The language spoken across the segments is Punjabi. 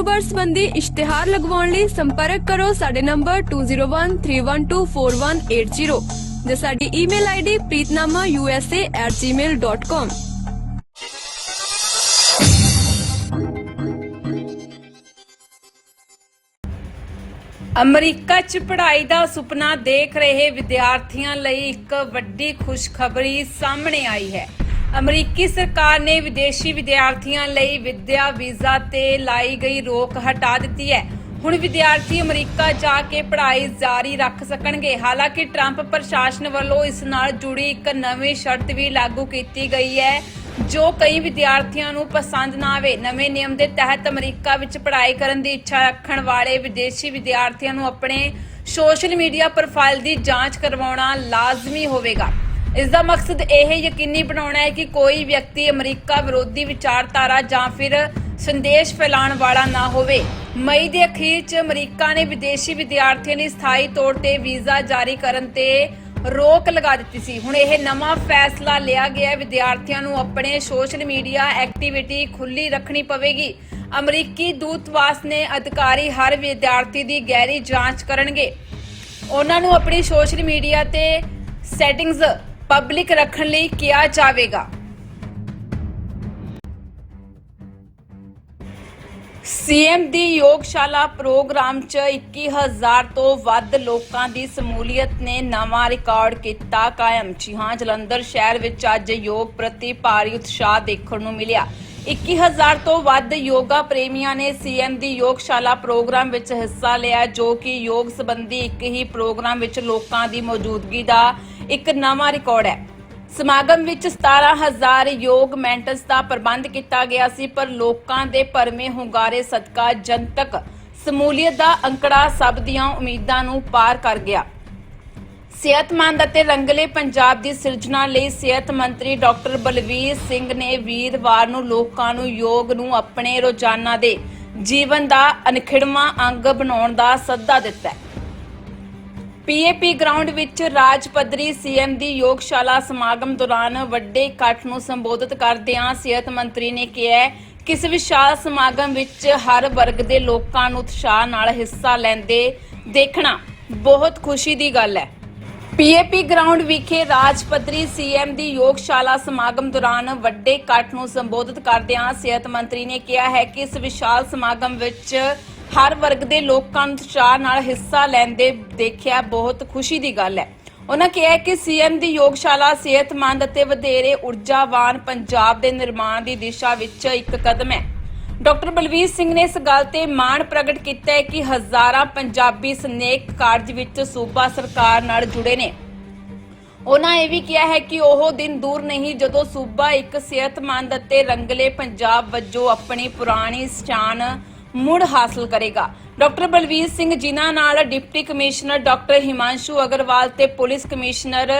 ਕਾਰੋਬਾਰ ਸੰਬੰਧੀ ਇਸ਼ਤਿਹਾਰ ਲਗਵਾਉਣ ਲਈ ਸੰਪਰਕ ਕਰੋ ਸਾਡੇ ਨੰਬਰ 2013124180 ਜਾਂ ਸਾਡੀ ਈਮੇਲ ਆਈਡੀ preetnamausa@gmail.com ਅਮਰੀਕਾ 'ਚ ਪੜ੍ਹਾਈ ਦਾ ਸੁਪਨਾ ਦੇਖ ਰਹੇ ਵਿਦਿਆਰਥੀਆਂ ਲਈ ਇੱਕ ਵੱਡੀ ਖੁਸ਼ਖਬਰੀ ਸਾਹਮਣੇ ਆਈ ਹੈ। ਅਮਰੀਕੀ ਸਰਕਾਰ ਨੇ ਵਿਦੇਸ਼ੀ ਵਿਦਿਆਰਥੀਆਂ ਲਈ ਵਿਦਿਆ ਵੀਜ਼ਾ ਤੇ ਲਾਈ ਗਈ ਰੋਕ ਹਟਾ ਦਿੱਤੀ ਹੈ। ਹੁਣ ਵਿਦਿਆਰਥੀ ਅਮਰੀਕਾ ਜਾ ਕੇ ਪੜ੍ਹਾਈ ਜਾਰੀ ਰੱਖ ਸਕਣਗੇ। ਹਾਲਾਂਕਿ ਟਰੰਪ ਪ੍ਰਸ਼ਾਸਨ ਵੱਲੋਂ ਇਸ ਨਾਲ ਜੁੜੀ ਇੱਕ ਨਵੀਂ ਸ਼ਰਤ ਵੀ ਲਾਗੂ ਕੀਤੀ ਗਈ ਹੈ, ਜੋ ਕਈ ਵਿਦਿਆਰਥੀਆਂ ਨੂੰ ਪਸੰਦ ਨਾ ਆਵੇ। ਨਵੇਂ ਨਿਯਮ ਦੇ ਤਹਿਤ ਅਮਰੀਕਾ ਵਿੱਚ ਪੜ੍ਹਾਈ ਕਰਨ ਦੀ ਇੱਛਾ ਰੱਖਣ ਵਾਲੇ ਵਿਦੇਸ਼ੀ ਵਿਦਿਆਰਥੀਆਂ ਨੂੰ ਆਪਣੇ ਸੋਸ਼ਲ ਮੀਡੀਆ ਪ੍ਰੋਫਾਈਲ ਦੀ ਜਾਂਚ ਕਰਵਾਉਣਾ ਲਾਜ਼ਮੀ ਹੋਵੇਗਾ। ਇਸ ਦਾ ਮਕਸਦ ਇਹ ਯਕੀਨੀ ਬਣਾਉਣਾ ਹੈ ਕਿ ਕੋਈ ਵਿਅਕਤੀ ਅਮਰੀਕਾ ਵਿਰੋਧੀ ਵਿਚਾਰਧਾਰਾ ਜਾਂ ਫਿਰ ਸੰਦੇਸ਼ ਫੈਲਾਉਣ ਵਾਲਾ ਨਾ ਹੋਵੇ। ਮਈ ਦੇ ਅਖੀਰ 'ਚ ਅਮਰੀਕਾ ਨੇ ਵਿਦੇਸ਼ੀ ਵਿਦਿਆਰਥੀਆਂ ਲਈ ਸਥਾਈ ਤੌਰ ਤੇ ਵੀਜ਼ਾ ਜਾਰੀ ਕਰਨ ਤੇ ਰੋਕ ਲਗਾ ਦਿੱਤੀ ਸੀ। ਹੁਣ ਇਹ ਨਵਾਂ ਫੈਸਲਾ ਲਿਆ ਗਿਆ ਵਿਦਿਆਰਥੀਆਂ ਨੂੰ ਆਪਣੇ ਸੋਸ਼ਲ ਮੀਡੀਆ ਐਕਟੀਵਿਟੀ ਖੁੱਲੀ ਰੱਖਣੀ ਪਵੇਗੀ। ਅਮਰੀਕੀ ਦੂਤਵਾਸ ਨੇ ਅਧਿਕਾਰੀ ਹਰ ਵਿਦਿਆਰਥੀ ਦੀ ਗਹਿਰੀ ਜਾਂਚ ਕਰਨਗੇ। ਉਹਨਾਂ ਨੂੰ ਆਪਣੀ ਸੋਸ਼ਲ ਮੀਡੀਆ ਤੇ ਸੈਟਿੰਗਸ ਪਬਲਿਕ ਰੱਖਣ ਲਈ ਕਿਹਾ ਜਾਵੇਗਾ। ਸੀਐਮ ਦੀ ਯੋਗਸ਼ਾਲਾ ਪ੍ਰੋਗਰਾਮ 'ਚ 21000 ਤੋਂ ਵੱਧ ਲੋਕਾਂ ਦੀ ਸਮੂਲੀਅਤ ਨੇ ਨਵਾਂ ਰਿਕਾਰਡ ਕੀਤਾ ਕਾਇਮ। ਜੀ ਹਾਂ, ਜਲੰਧਰ ਸ਼ਹਿਰ ਵਿੱਚ ਅੱਜ ਯੋਗ ਪ੍ਰਤੀ ਭਾਰੀ ਉਤਸ਼ਾਹ ਦੇਖਣ ਨੂੰ ਮਿਲਿਆ। 21000 ਤੋਂ ਵੱਧ ਯੋਗਾ ਪ੍ਰੇਮੀਆਂ ਨੇ ਸੀਐਮ ਦੀ ਯੋਗਸ਼ਾਲਾ ਪ੍ਰੋਗਰਾਮ ਵਿੱਚ ਹਿੱਸਾ ਲਿਆ, ਜੋ ਕਿ ਯੋਗ ਸੰਬੰਧੀ ਇੱਕ ਹੀ ਪ੍ਰੋਗਰਾਮ ਵਿੱਚ ਲੋਕਾਂ ਦੀ ਮੌਜੂਦਗੀ ਦਾ ਇੱਕ ਨਵਾਂ ਰਿਕਾਰਡ ਹੈ। ਸਮਾਗਮ ਵਿੱਚ 17000 ਯੋਗ ਮੈਂਟਸ ਦਾ ਪ੍ਰਬੰਧ ਕੀਤਾ ਗਿਆ ਸੀ, ਪਰ ਲੋਕਾਂ ਦੇ ਭਰਮੇ ਹੁੰਗਾਰੇ ਸਦਕਾ ਜਨਤਕ ਸਮੂਲੀਅਤ ਦਾ ਅੰਕੜਾ ਸਭ ਦੀਆਂ ਉਮੀਦਾਂ ਨੂੰ ਪਾਰ ਕਰ ਗਿਆ। ਸਿਹਤਮੰਦ ਅਤੇ ਰੰਗਲੇ ਪੰਜਾਬ ਦੀ ਸਿਰਜਣਾ ਲਈ ਸਿਹਤ ਮੰਤਰੀ ਡਾਕਟਰ ਬਲਵੀਰ ਸਿੰਘ ਨੇ ਵੀਰਵਾਰ ਨੂੰ ਲੋਕਾਂ ਨੂੰ ਯੋਗ ਨੂੰ ਆਪਣੇ ਰੋਜ਼ਾਨਾ ਦੇ ਜੀਵਨ ਦਾ ਅਨਖਿੜਵਾਂ ਅੰਗ ਬਣਾਉਣ ਦਾ ਸੱਦਾ ਦਿੱਤਾ ਹੈ। ਪੀਏਪੀ ਗਰਾਊਂਡ ਵਿੱਚ ਰਾਜ ਪੱਧਰੀ ਸੀਐਮ ਦੀ ਯੋਗਸ਼ਾਲਾ ਸਮਾਗਮ ਦੌਰਾਨ ਵੱਡੇ ਇਕੱਠ ਨੂੰ ਸੰਬੋਧਿਤ ਕਰਦਿਆਂ ਸਿਹਤ ਮੰਤਰੀ ਨੇ ਕਿਹਾ ਹੈ ਕਿ ਵਿਸ਼ਾਲ ਸਮਾਗਮ ਵਿੱਚ ਹਰ ਵਰਗ ਦੇ ਲੋਕਾਂ ਨੂੰ ਉਤਸ਼ਾਹ ਨਾਲ ਹਿੱਸਾ ਲੈਂਦੇ ਦੇਖਣਾ ਬਹੁਤ ਖੁਸ਼ੀ ਦੀ ਗੱਲ ਹੈ। ਪੀਏਪੀ ਗਰਾਊਂਡ ਵਿਖੇ ਰਾਜ ਪੱਧਰੀ ਸੀਐਮ ਦੀ ਯੋਗਸ਼ਾਲਾ ਸਮਾਗਮ ਦੌਰਾਨ ਵੱਡੇ ਇਕੱਠ ਨੂੰ ਸੰਬੋਧਿਤ ਕਰਦਿਆਂ ਸਿਹਤ ਮੰਤਰੀ ਨੇ ਕਿਹਾ ਹੈ ਕਿ ਇਸ ਵਿਸ਼ਾਲ ਸਮਾਗਮ ਵਿੱਚ ਹਰ ਵਰਗ ਦੇ ਲੋਕਾਂ ਨੂੰ ਉਤਸ਼ਾਹ ਨਾਲ ਹਿੱਸਾ ਲੈਂਦੇ ਦੇਖਿਆ ਬਹੁਤ ਖੁਸ਼ੀ ਦੀ ਗੱਲ ਹੈ। ਉਹਨਾਂ ਕਿਹਾ ਕਿ ਸੀਐਮ ਦੀ ਯੋਗਸ਼ਾਲਾ ਸਿਹਤਮੰਦ ਅਤੇ ਵਧੇਰੇ ਊਰਜਾਵਾਨ ਪੰਜਾਬ ਦੇ ਨਿਰਮਾਣ ਦੀ ਦਿਸ਼ਾ ਵਿੱਚ ਇੱਕ ਕਦਮ ਹੈ। ਡਾਕਟਰ ਬਲਵੀਰ ਸਿੰਘ ਨੇ ਇਸ ਗੱਲ ਤੇ ਮਾਣ ਪ੍ਰਗਟ ਕੀਤਾ ਹੈ ਕਿ ਹਜ਼ਾਰਾਂ ਪੰਜਾਬੀ ਸਨੇਕ ਕਾਰਜ ਵਿੱਚ ਸੂਬਾ ਸਰਕਾਰ ਨਾਲ ਜੁੜੇ ਨੇ। ਉਹਨਾਂ ਇਹ ਵੀ ਕਿਹਾ ਹੈ ਕਿ ਉਹ ਦਿਨ ਦੂਰ ਨਹੀਂ, ਜਦੋਂ ਸੂਬਾ ਇੱਕ ਸਿਹਤਮੰਦ ਅਤੇ ਰੰਗਲੇ ਪੰਜਾਬ ਵਜੋਂ ਆਪਣੀ ਪੁਰਾਣੀ ਸ਼ਾਨ ਮੁੜ ਹਾਸਲ ਕਰੇਗਾ। ਡਾਕਟਰ ਬਲਵੀਰ ਸਿੰਘ ਜਿਨ੍ਹਾਂ ਨਾਲ deputy commissioner doctor Himanshu Aggarwal ਤੇ ਪੁਲਿਸ ਕਮਿਸ਼ਨਰ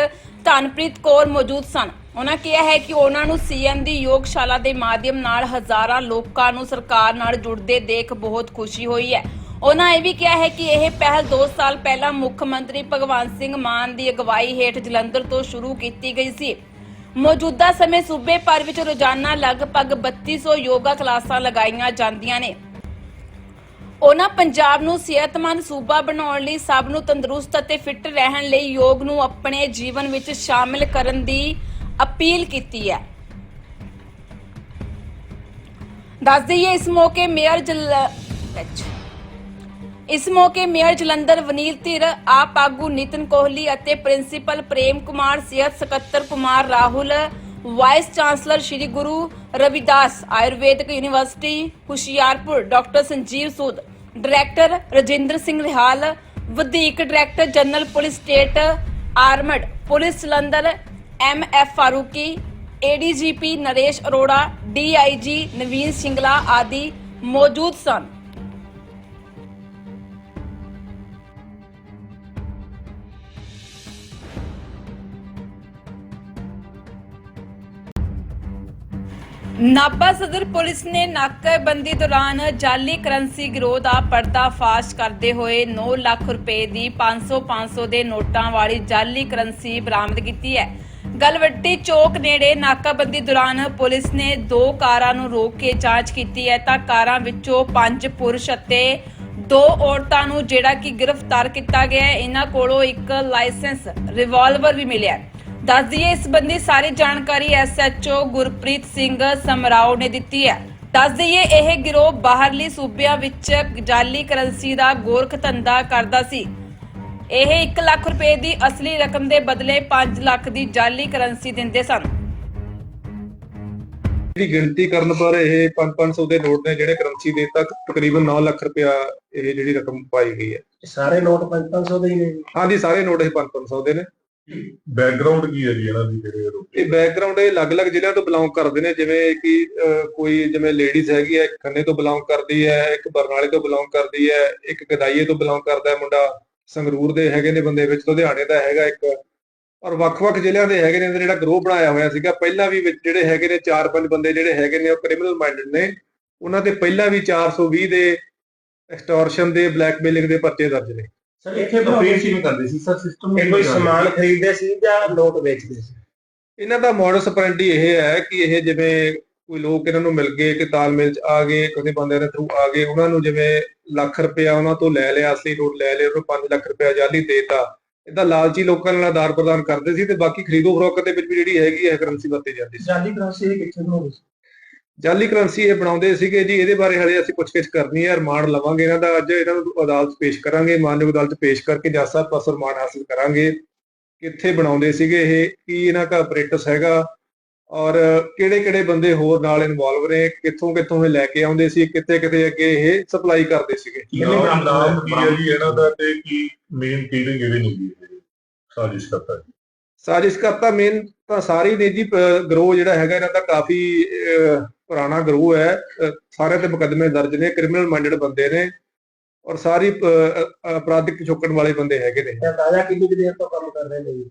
ਧਨਪ੍ਰੀਤ ਕੌਰ ਮੌਜੂਦ ਸਨ। ਉਹਨਾਂ ਕਿਹਾ ਹੈ ਕਿ ਉਹਨਾਂ ਨੂੰ ਸੀਐਮ ਦੀ ਯੋਗਸ਼ਾਲਾ ਦੇ ਮਾਧਿਅਮ ਨਾਲ ਹਜ਼ਾਰਾਂ ਲੋਕਾਂ ਨੂੰ ਸਰਕਾਰ ਨਾਲ ਜੁੜਦੇ ਦੇਖ ਬਹੁਤ ਖੁਸ਼ੀ ਹੋਈ ਹੈ। ਉਹਨਾਂ ਇਹ ਵੀ ਕਿਹਾ ਹੈ ਕਿ ਇਹ ਪਹਿਲ 2 ਸਾਲ ਪਹਿਲਾਂ ਮੁੱਖ ਮੰਤਰੀ ਭਗਵੰਤ ਸਿੰਘ ਮਾਨ ਦੀ ਅਗਵਾਈ ਹੇਠ ਜਲੰਧਰ ਤੋਂ ਸ਼ੁਰੂ ਕੀਤੀ ਗਈ ਸੀ। ਮੌਜੂਦਾ ਸਮੇਂ ਸੂਬੇ ਭਰ ਵਿੱਚ ਰੋਜ਼ਾਨਾ ਲਗਭਗ 3200 ਯੋਗਾ ਕਲਾਸਾਂ ਲਗਾਈਆਂ ਜਾਂਦੀਆਂ ਨੇ। ਉਹਨਾਂ ਪੰਜਾਬ ਨੂੰ ਸਿਹਤਮੰਦ ਸੂਬਾ ਬਣਾਉਣ ਲਈ ਸਭ ਨੂੰ ਤੰਦਰੁਸਤ ਅਤੇ ਫਿੱਟ ਰਹਿਣ ਲਈ ਯੋਗ ਨੂੰ ਆਪਣੇ ਜੀਵਨ ਵਿੱਚ ਸ਼ਾਮਿਲ ਕਰਨ ਦੀ ਅਪੀਲ ਕੀਤੀ ਹੈ। ਦੱਸ ਦਈਏ ਇਸ ਮੌਕੇ ਮੇਅਰ ਜਲ ਇਸ ਮੌਕੇ ਮੇਅਰ ਜਲੰਧਰ ਵਨੀਲ ਧਿਰ, ਆਪ ਆਗੂ ਨਿਤਨ ਕੋਹਲੀ ਅਤੇ ਪ੍ਰਿੰਸੀਪਲ ਪ੍ਰੇਮ ਕੁਮਾਰ, ਸਿਹਤ ਸਕੱਤਰ Kumar Rahul, vice chancellor Shri Guru Ravidas, Ayurvedic university, Hoshiarpur doctor Sanjeev Sood, director Rajinder Singh Rihal ਵਧੀਕ director general police state, armed police Jalandhar M F Farooqui ADGP Naresh Arora DIG Naveen Singla ਆਦਿ ਮੌਜੂਦ ਸਨ ਨਾਭਾ ਸਦਰ ਪੁਲਿਸ ਨੇ ਨਾਕਾਬੰਦੀ ਦੌਰਾਨ ਜਾਲੀ ਕਰੰਸੀ ਗਿਰੋਹ ਦਾ ਪਰਦਾਫਾਸ਼ ਕਰਦੇ ਹੋਏ 9 ਲੱਖ ਰੁਪਏ ਦੀ 500-500 ਦੇ ਨੋਟਾਂ ਵਾਲੀ ਜਾਲੀ ਕਰੰਸੀ ਬਰਾਮਦ ਕੀਤੀ ਹੈ ਗਲਵੱਟੀ ਚੌਕ ਨੇੜੇ ਨਾਕਾਬੰਦੀ ਦੌਰਾਨ ਪੁਲਿਸ ਨੇ ਦੋ ਕਾਰਾਂ ਨੂੰ ਰੋਕ ਕੇ ਜਾਂਚ ਕੀਤੀ ਹੈ। ਤਾਂ ਕਾਰਾਂ ਵਿੱਚੋਂ ਪੰਜ ਪੁਰਸ਼ ਅਤੇ ਦੋ ਔਰਤਾਂ ਨੂੰ ਜਿਹੜਾ ਕਿ ਗ੍ਰਿਫਤਾਰ ਕੀਤਾ ਗਿਆ ਹੈ। ਇਹਨਾਂ ਕੋਲੋਂ ਇੱਕ ਲਾਇਸੈਂਸ, ਰਿਵਾਲਵਰ ਵੀ ਮਿਲਿਆ ਹੈ। ਦੱਸ ਦਈਏ, ਇਸ ਸੰਬੰਧੀ ਸਾਰੀ ਜਾਣਕਾਰੀ ਐਸਐਚਓ ਗੁਰਪ੍ਰੀਤ ਸਿੰਘ ਸਮਰਾਓ ਨੇ ਦਿੱਤੀ ਹੈ। ਦੱਸ ਦਈਏ, ਇਹ ਗਿਰੋਹ ਬਾਹਰਲੀ ਸੂਬਿਆਂ ਵਿੱਚ ਜਾਲੀ ਕਰੰਸੀ ਦਾ ਗੋਰਖ ਧੰਦਾ ਕਰਦਾ ਸੀ। ਇਹ 1 ਲੱਖ ਰੁਪਏ ਦੀ ਅਸਲੀ ਰਕਮ ਦੇ ਬਦਲੇ 5 ਲੱਖ ਦੀ ਜਾਲੀ ਕਰੰਸੀ ਦਿੰਦੇ ਸਨ ਜਿਹੜੀ ਗਿਣਤੀ ਕਰਨ ਪਰ ਇਹ 5-500 ਦੇ ਨੋਟ ਨੇ ਜਿਹੜੇ ਕਰੰਸੀ ਦੇ ਤੱਕ ਤਕਰੀਬਨ 9 ਲੱਖ ਰੁਪਇਆ ਇਹ ਜਿਹੜੀ ਰਕਮ ਪਾਈ ਗਈ ਹੈ ਸਾਰੇ ਨੋਟ 500 ਦੇ ਹੀ ਨੇ ਜੀ। ਹਾਂਜੀ ਸਾਰੇ ਨੋਟ ਇਹ 5-500 ਦੇ ਨੇ ਬੈਕਗ੍ਰਾਉਂਡ ਕੀ ਹੈ ਜੀ ਇਹਨਾਂ ਦੀ ਜਿਹੜੇ? ਇਹ ਬੈਕਗ੍ਰਾਉਂਡ ਇਹ ਅਲੱਗ-ਅਲੱਗ ਜ਼ਿਲ੍ਹਿਆਂ ਤੋਂ ਬਿਲੋਂਗ ਕਰਦੇ ਨੇ ਜਿਵੇਂ ਕਿ ਕੋਈ ਜਿਵੇਂ ਲੇਡੀਜ਼ ਹੈਗੀ ਹੈ ਇੱਕ ਖੰਨੇ ਤੋਂ ਬਿਲੋਂਗ ਕਰਦੀ ਹੈ ਇੱਕ ਬਰਨਾਲੇ ਤੋਂ ਬਿਲੋਂਗ ਕਰਦੀ ਹੈ ਇੱਕ ਗਦਾਈਏ ਤੋਂ ਬਿਲੋਂਗ ਕਰਦਾ ਹੈ ਮੁੰਡਾ ਸੰਗਰੂਰ ਦੇ ਹੈਗੇ ਨੇ ਬੰਦੇ ਵਿੱਚ ਲੁਧਿਆਣੇ ਦਾ ਹੈਗਾ ਇੱਕ। ਔਰ ਵੱਖ-ਵੱਖ ਜ਼ਿਲ੍ਹਿਆਂ ਦੇ ਹੈਗੇ ਨੇ ਇਹਦਾ ਜਿਹੜਾ ਗਰੋਹ ਬਣਾਇਆ ਹੋਇਆ ਸੀਗਾ। ਪਹਿਲਾਂ ਵੀ ਜਿਹੜੇ ਹੈਗੇ ਨੇ 4-5 ਬੰਦੇ ਜਿਹੜੇ ਹੈਗੇ ਨੇ ਉਹ ਕ੍ਰਿਮੀਨਲ ਮਾਈਂਡਡ ਨੇ। ਉਹਨਾਂ ਤੇ ਪਹਿਲਾਂ ਵੀ 420 ਦੇ ਐਕਸਟੋਰਸ਼ਨ ਦੇ ਬਲੈਕਮੇਲਿੰਗ ਦੇ ਪਰਚੇ ਦਰਜ ਨੇ। ਸਰ ਇੱਥੇ ਬਣਾਉਂਦੇ ਸੀ ਕਰਦੇ ਸੀ। ਸਰ ਸਿਸਟਮ ਇਹ ਕੋਈ ਸਮਾਨ ਖਰੀਦਦੇ ਸੀ ਜਾਂ ਨੋਟ ਵੇਚਦੇ ਸੀ? ਇਹਨਾਂ ਦਾ ਮੋਡਸ ਆਪਰੈਂਡੀ ਇਹ ਹੈ ਕਿ ਇਹ ਜਿਵੇਂ ਕੋਈ ਲੋਕ ਇਹਨਾਂ ਨੂੰ ਮਿਲ ਗਏ ਕਿ ਤਾਲਮੇਲ ਚ ਆ ਗਏ ਕਿਸੇ ਬੰਦੇ ਦੇ ਥਰੂ ਆ ਗਏ ਉਹਨਾਂ ਨੂੰ ਜਿਵੇਂ ਲੱਖ ਰੁਪਇਆ ਉਹਨਾਂ ਤੋਂ ਲੈ ਲਿਆ ਅਸਲੀ ਨੋਟ ਲੈ ਲਿਆ ਉਹਨੂੰ 5 ਲੱਖ ਰੁਪਇਆ ਜਾਲੀ ਦੇਤਾ। ਇਹਦਾ ਲਾਲਚੀ ਲੋਕਾਂ ਨਾਲ ਆਦਾਰ ਪ੍ਰਦਾਨ ਕਰਦੇ ਸੀ ਤੇ ਬਾਕੀ ਖਰੀਦੋ ਫਰੋਖਤ ਦੇ ਵਿੱਚ ਵੀ ਜਿਹੜੀ ਹੈਗੀ ਹੈ ਕਰੰਸੀ ਵਰਤੀ ਜਾਂਦੀ ਸੀ। ਜਾਲੀ ਕਰੰਸੀ ਕਿੱਥੇ ਬਣਾਉਂਦੇ ਸੀ? ਜਾਲੀ ਕਰੰਸੀ ਇਹ ਬਣਾਉਂਦੇ ਸੀਗੇ ਜੀ ਇਹਦੇ ਬਾਰੇ ਹਲੇ ਅਸੀਂ ਪੁੱਛਗਿੱਛ ਕਰਨੀ ਹੈ ਰਿਮਾਂਡ ਲਵਾਂਗੇ ਇਹਨਾਂ ਦਾ ਅੱਜ ਇਹਨਾਂ ਨੂੰ ਅਦਾਲਤ ਪੇਸ਼ ਕਰਾਂਗੇ ਮਾਨਯੋਗ ਅਦਾਲਤ ਪੇਸ਼ ਕਰਕੇ ਜੱਜ ਸਾਹਿਬ ਪਾਸੋਂ ਰਿਮਾਂਡ ਹਾਸਲ ਕਰਾਂਗੇ। ਕਿੱਥੇ ਬਣਾਉਂਦੇ ਸੀਗੇ ਇਹ ਕੀ ਇਹਨਾਂ ਦਾ ਆਪਰੇਟਸ ਹੈਗਾ ਔਰ ਕਿਹੜੇ ਕਿਹੜੇ ਬੰਦੇ ਹੋਰ ਨਾਲ ਇਨਵੋਲਵ ਨੇ ਕਿੱਥੋਂ ਕਿੱਥੋਂ ਇਹ ਲੈ ਕੇ ਆਉਂਦੇ ਸੀ ਕਿੱਥੇ ਕਿੱਥੇ ਅੱਗੇ ਇਹ ਸਪਲਾਈ ਕਰਦੇ ਸੀਗੇ? ਨਾਮ ਨਾਮ ਕੀ ਹੈ ਜੀ ਇਹਨਾਂ ਦਾ ਤੇ ਕੀ ਮੇਨ ਕਿਹੜੇ ਜਿਹੜੇ ਨੇ ਜੀ ਇਹ ਸਾਜ਼ਿਸ਼ ਕਰਤਾ ਜੀ। ਸਾਜ਼ਿਸ਼ ਕਰਤਾ ਮੇਨ ਤਾਂ ਸਾਰੀ ਨੇ ਜੀ ਗਰੋ ਜਿਹੜਾ ਹੈਗਾ ਇਹਨਾਂ ਦਾ ਕਾਫੀ ਪੁਰਾਣਾ ਗਰੋ ਹੈ। ਸਾਰੇ ਤੇ ਮੁਕੱਦਮੇ ਦਰਜ ਨੇ ਕ੍ਰਿਮੀਨਲ ਮਾਈਂਡਡ ਬੰਦੇ ਨੇ ਔਰ ਸਾਰੀ ਅਪਰਾਧਿਕ ਪਿਛੋਕੜ ਵਾਲੇ ਬੰਦੇ ਹੈਗੇ ਨੇ। ਜਾਂ ਤਾਜ਼ਾ ਕਿੰਨੀ ਦੇਰ ਤੋਂ ਕੰਮ ਕਰ ਰਹੇ ਨੇ ਜੀ?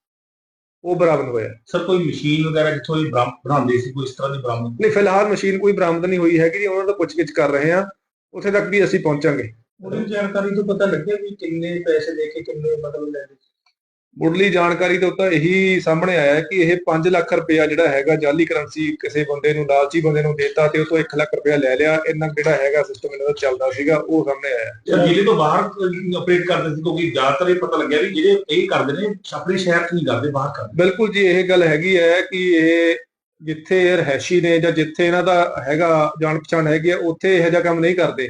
ਉਹ ਬਰਾਮਦ ਹੋਇਆ। ਸਰ ਕੋਈ ਮਸ਼ੀਨ ਵਗੈਰਾ ਜਿੱਥੋਂ ਇਹ ਬਰਾਮ- ਬਣਾਉਂਦੇ ਸੀ ਕੋਈ ਇਸ ਤਰ੍ਹਾਂ ਦੀ ਬਰਾਮਦ? ਨਹੀਂ ਫਿਲਹਾਲ ਮਸ਼ੀਨ ਕੋਈ ਬਰਾਮਦ ਨਹੀਂ ਹੋਈ ਹੈਗੀ ਜੀ ਉਹਨਾਂ ਦਾ ਪੁੱਛਗਿੱਛ ਕਰ ਰਹੇ ਆ ਉੱਥੇ ਤੱਕ ਵੀ ਅਸੀਂ ਪਹੁੰਚਾਂਗੇ। ਉਹਦੀ ਜਾਣਕਾਰੀ ਤੋਂ ਪਤਾ ਲੱਗਿਆ ਵੀ ਕਿੰਨੇ ਪੈਸੇ ਦੇ ਕੇ ਕਿੰਨੇ ਮਤਲਬ ਲੈ ਲਏ ਮੁੱਢਲੀ ਜਾਣਕਾਰੀ ਤੋਂ ਤਾਂ ਇਹੀ ਸਾਹਮਣੇ ਆਇਆ ਹੈ ਕਿ ਇਹ 5 ਲੱਖ ਰੁਪਇਆ ਜਿਹੜਾ ਹੈਗਾ ਜਾਲੀ ਕਰੰਸੀ ਕਿਸੇ ਬੰਦੇ ਨੂੰ ਲਾਲਚੀ ਬੰਦੇ ਨੂੰ ਦੇਤਾ ਤੇ ਉਹ ਤੋਂ 1 ਲੱਖ ਰੁਪਇਆ ਲੈ ਲਿਆ। ਇਹਨਾਂ ਜਿਹੜਾ ਹੈਗਾ ਸਿਸਟਮ ਇਹਨਾਂ ਦਾ ਚੱਲਦਾ ਸੀਗਾ ਉਹ ਸਾਹਮਣੇ ਆਇਆ ਜ਼ਿਲ੍ਹੇ ਤੋਂ ਬਾਹਰ ਆਪਰੇਟ ਕਰਦੇ ਸੀ ਕਿਉਂਕਿ ਜ਼ਿਆਦਾਤਰ ਇਹ ਪਤਾ ਲੱਗਿਆ ਵੀ ਜਿਹੜੇ ਇਹ ਕਰਦੇ ਨੇ ਆਪਣੇ ਸ਼ਹਿਰ 'ਚ ਨਹੀਂ ਕਰਦੇ ਬਾਹਰ ਕਰਦੇ। ਬਿਲਕੁਲ ਜੀ ਇਹ ਗੱਲ ਹੈਗੀ ਹੈ ਕਿ ਇਹ ਜਿੱਥੇ ਇਹ ਰਹਿਸ਼ੀ ਨੇ ਜਾਂ ਜਿੱਥੇ ਇਹਨਾਂ ਦਾ ਹੈਗਾ ਜਾਣ ਪਛਾਣ ਹੈਗੀ ਆ ਉੱਥੇ ਇਹੋ ਜਿਹਾ ਕੰਮ ਨਹੀਂ ਕਰਦੇ।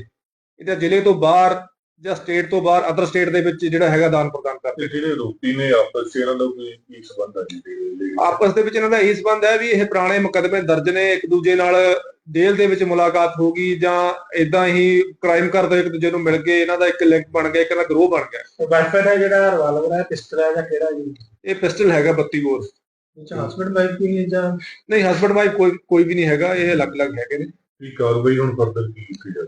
ਇਹ ਤਾਂ ਜ਼ਿਲ੍ਹੇ ਤੋਂ ਬਾਹਰ ਜਾਂ ਸਟੇਟ ਤੋਂ ਬਾਹਰ ਅਦਰ ਸਟੇਟ ਦੇ ਵਿੱਚ ਜਿਹੜਾ ਹੈਗਾ ਦਾਨ ਪ੍ਰਦਾਨ ਕਰਦੇ ਤੇ ਜਿਹੜੇ ਆਰੋਪੀ ਨੇ ਆਪਸ ਵਿੱਚ ਇਹਨਾਂ ਦਾ ਕੋਈ ਕੀ ਸੰਬੰਧ ਹੈ ਜੀ? ਆਪਸ ਦੇ ਵਿੱਚ ਇਹਨਾਂ ਦਾ ਇਹੀ ਸੰਬੰਧ ਹੈ ਵੀ ਇਹ ਪੁਰਾਣੇ ਮੁਕੱਦਮੇ ਦਰਜ ਨੇ ਇੱਕ ਦੂਜੇ ਨਾਲ ਜੇਲ੍ਹ ਦੇ ਵਿੱਚ ਮੁਲਾਕਾਤ ਹੋ ਗਈ ਜਾਂ ਇਦਾਂ ਹੀ ਕ੍ਰਾਈਮ ਕਰਦੇ ਇੱਕ ਦੂਜੇ ਨੂੰ ਮਿਲ ਕੇ ਇਹਨਾਂ ਦਾ ਇੱਕ ਲਿੰਕ ਬਣ ਗਿਆ ਇੱਕ ਦਾ ਗਰੋਹ ਬਣ ਗਿਆ। ਤੇ ਵਾਈਫਾਈ ਦਾ ਜਿਹੜਾ ਰਿਵਾਲਵਰ ਹੈ ਪਿਸਟਲ ਹੈ ਜਾਂ ਕਿਹੜਾ ਜੀ? ਇਹ ਪਿਸਟਲ ਹੈਗਾ 32 ਬੋਰ। ਵਿੱਚ ਹਸਬੰਡ ਵਾਈਫ ਵੀ ਹੈ ਜਾਂ ਨਹੀਂ ਹਸਬੰਡ ਵਾਈਫ ਕੋਈ ਕੋਈ ਵੀ ਨਹੀਂ ਹੈਗਾ ਇਹ ਅਲੱਗ-ਅਲੱਗ ਹੈਗੇ ਨੇ। ਕੀ ਕਾਰਵਾਈ ਹੁਣ ਫਰਦਰ ਕੀ ਕੀਤੀ ਜਾਵੇ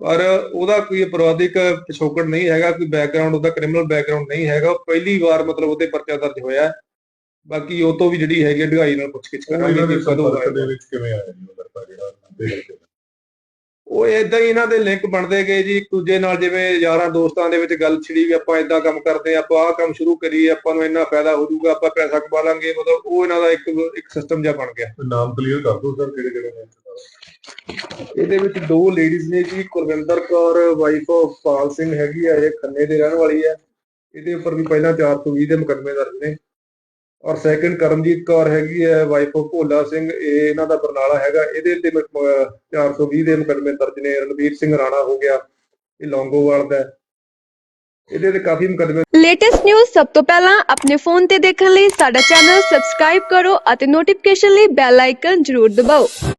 ਪਰ ਉਹਦਾ ਕੋਈ ਅਪਰਾਧਿਕ ਪਿਛੋਕੜ ਨਹੀਂ ਹੈਗਾ ਕੋਈ ਬੈਕਗ੍ਰਾਉਂਡ ਉਹਦਾ ਕ੍ਰਿਮੀਨਲ ਬੈਕਗ੍ਰਾਉਂਡ ਨਹੀਂ ਹੈਗਾ। ਉਹ ਪਹਿਲੀ ਵਾਰ ਮਤਲਬ ਉਹਦੇ ਪਰਚਾ ਦਰਜ ਹੋਇਆ ਹੈ। ਬਾਕੀ ਉਹ ਤੋਂ ਵੀ ਜਿਹੜੀ ਹੈਗੀ ਢਗਾਈ ਨਾਲ ਪੁੱਛਗਿੱਛ ਕਰਾਂਗੇ ਇਹਨਾਂ ਦੇ ਕਿ ਕਦੋਂ ਹੋਇਆ। ਦੇ ਵਿੱਚ ਕਿਵੇਂ ਆਇਆ ਜੀ ਉਹ ਲੜਕਾ ਜਿਹੜਾ ਨਾਭੇ ਕਰਕੇ ਉਹ ਇਦਾਂ ਹੀ ਇਹਨਾਂ ਦੇ ਲਿੰਕ ਬਣਦੇ ਗਏ ਜੀ। ਇੱਕ ਦੂਜੇ ਨਾਲ ਜਿਵੇਂ ਯਾਰਾਂ ਦੋਸਤਾਂ ਦੇ ਵਿੱਚ ਗੱਲ ਛਿੜੀ ਵੀ ਆਪਾਂ ਇਦਾਂ ਕੰਮ ਕਰਦੇ ਆਪਾਂ ਆਹ ਕੰਮ ਸ਼ੁਰੂ ਕਰੀਏ ਆਪਾਂ ਨੂੰ ਇੰਨਾ ਫਾਇਦਾ ਹੋ ਜਾਊਗਾ ਆਪਾਂ ਪੈਸਾ ਕਮਾ ਲਾਂਗੇ। ਮਤਲਬ ਉਹ ਇਹਨਾਂ ਦਾ ਇੱਕ ਇੱਕ ਸਿਸਟਮ ਜਿਹਾ ਬਣ ਗਿਆ। ਨਾਮ ਕਲੀਅਰ ਕਰ ਦਿਓ ਸਰ ਕਿਹੜੇ ਕਿਹੜੇ ਨੇ? ਇਹਦੇ ਵਿੱਚ ਦੋ ਲੇਡੀਜ਼ ਨੇ ਜੀ, ਕੁਲਵਿੰਦਰ ਕੌਰ ਵਾਈਫ ਆਫ ਪਾਲ ਸਿੰਘ ਹੈਗੀ ਆ, ਇਹ ਖੰਨੇ ਦੇ ਰਹਿਣ ਵਾਲੀ ਹੈ ਇਹਦੇ ਉੱਪਰ ਵੀ ਪਹਿਲਾਂ 420 ਦੇ ਮੁਕੱਦਮੇ ਦਰਜ ਨੇ। ਔਰ ਸੈਕੰਡ ਕਰਮਜੀਤ ਕੌਰ ਹੈਗੀ ਹੈ ਵਾਈਫ ਆਫ ਭੋਲਾ ਸਿੰਘ, ਇਹ ਇਹਨਾਂ ਦਾ ਬਰਨਾਲਾ ਹੈਗਾ। ਇਹਦੇ ਤੇ 420 ਦੇ ਮੁਕੱਦਮੇ ਦਰਜ ਨੇ। ਰਣਵੀਰ ਸਿੰਘ ਰਾਣਾ ਹੋ ਗਿਆ, ਇਹ ਲੌਂਗੋਵਾਲ ਦਾ। ਇਹਦੇ ਤੇ ਕਾਫੀ ਮੁਕੱਦਮੇ ਲੇਟੈਸਟ ਨਿਊਜ਼ ਸਭ ਤੋਂ ਪਹਿਲਾਂ ਆਪਣੇ ਫੋਨ ਤੇ ਦੇਖਣ ਲਈ ਸਾਡਾ ਚੈਨਲ ਸਬਸਕ੍ਰਾਈਬ ਕਰੋ ਅਤੇ ਨੋਟੀਫਿਕੇਸ਼ਨ ਲਈ ਬੈਲ ਆਈਕਨ ਜ਼ਰੂਰ ਦਬਾਓ।